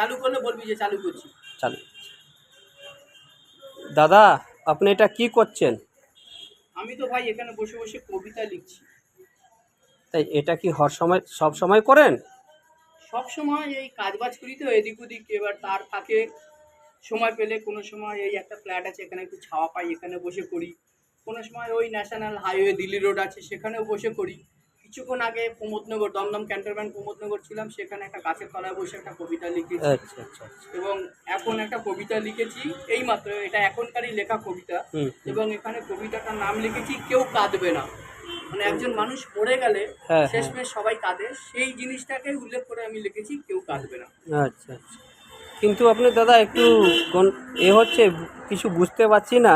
চালু করলে বলবি যে চালু করছি। চালু দাদা আপনি এটা কি করছেন? আমি তো ভাই এখানে বসে বসে কবিতা লিখছি। তাই এটা কি হর সময় সব সময় করেন? সব সময় এই কাজ বাজ করি তো এদিক ওদিক এবার তার ফাঁকে সময় পেলে কোনো সময় এই একটা ফ্ল্যাট আছে এখানে একটু ছাওয়া পাই এখানে বসে করি। কোনো সময় ওই ন্যাশনাল হাইওয়ে দিল্লি রোড আছে সেখানেও বসে করি। কিছুক্ষণ আগে প্রমোদনগর দমদম ক্যান্টনমেন্ট প্রমোদনগর ছিলাম সেখানে একটা গাছের তলায় বসে একটা কবিতা লিখেছি। আচ্ছা আচ্ছা আচ্ছা। এবং এখন একটা কবিতা লিখেছি এই মাত্র এটা এখনকারই লেখা কবিতা। এবং এখানে কবিতাটার নাম লিখেছি কেউ কাঁদবে না। মানে একজন মানুষ মরে গেলে হ্যাঁ, শেষমেশ সবাই কাঁদে। সেই জিনিসটাকে উল্লেখ করে আমি লিখেছি কেউ কাঁদবে না। আচ্ছা আচ্ছা। কিন্তু আপনি দাদা একটু এ হচ্ছে কিছু বুঝতে পারছি না।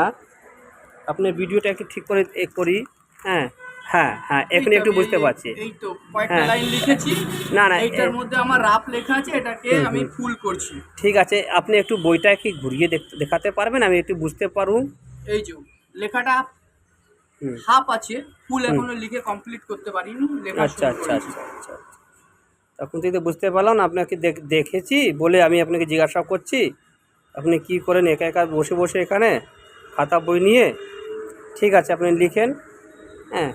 আপনার ভিডিওটা একটু ঠিক করে এ করি হ্যাঁ। হ্যাঁ হ্যাঁ এখন একটু বুঝতে পারছি। এই তো কয়েকটা হ্যাঁ। লাইন লিখেছি। না না এইটার এ- মধ্যে আমার রাপ লেখা আছে এটাকে আমি ফুল করছি। ঠিক আছে আপনি একটু বইটা কি ঘুরিয়ে দেখ- দেখাতে পারবেন? আমি একটু বুঝতে পারুন। এই যে লেখাটা হাফ আছে ফুল এখনও লিখে কমপ্লিট করতে পারিনি লেখা আচ্ছা আচ্ছা আচ্ছা আচ্ছা। তখন থেকে বুঝতে পারলাম আপনাকে দেখ- দেখেছি বলে আমি আপনাকে জিজ্ঞাসা করছি আপনি কি করেন একা একা বসে বসে এখানে খাতা বই নিয়ে? ঠিক আছে আপনি লিখেন হ্যাঁ।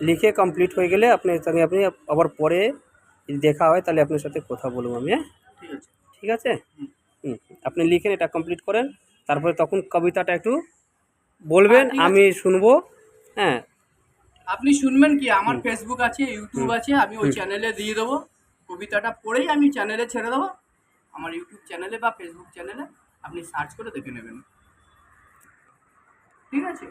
লিখে কমপ্লিট হয়ে গেলে আপনি সঙ্গে আপনি আবার পরে যদি দেখা হয় তাহলে আপনার সাথে কথা বলব আমি হ্যাঁ? ঠিক আছে। ঠিক আছে? হুম। আপনি লিখেন এটা কমপ্লিট করেন তারপরে তখন কবিতাটা একটু বলবেন। আমি শুনব হ্যাঁ? আপনি শুনবেন কি? আমার ফেসবুক আছে ইউটিউব আছে আমি ওই চ্যানেলে দিয়ে দেবো। কবিতাটা পড়েই আমি চ্যানেলে ছেড়ে দেবো। আমার ইউটিউব চ্যানেলে বা ফেসবুক চ্যানেলে আপনি সার্চ করে দেখে নেবেন। ঠিক আছে?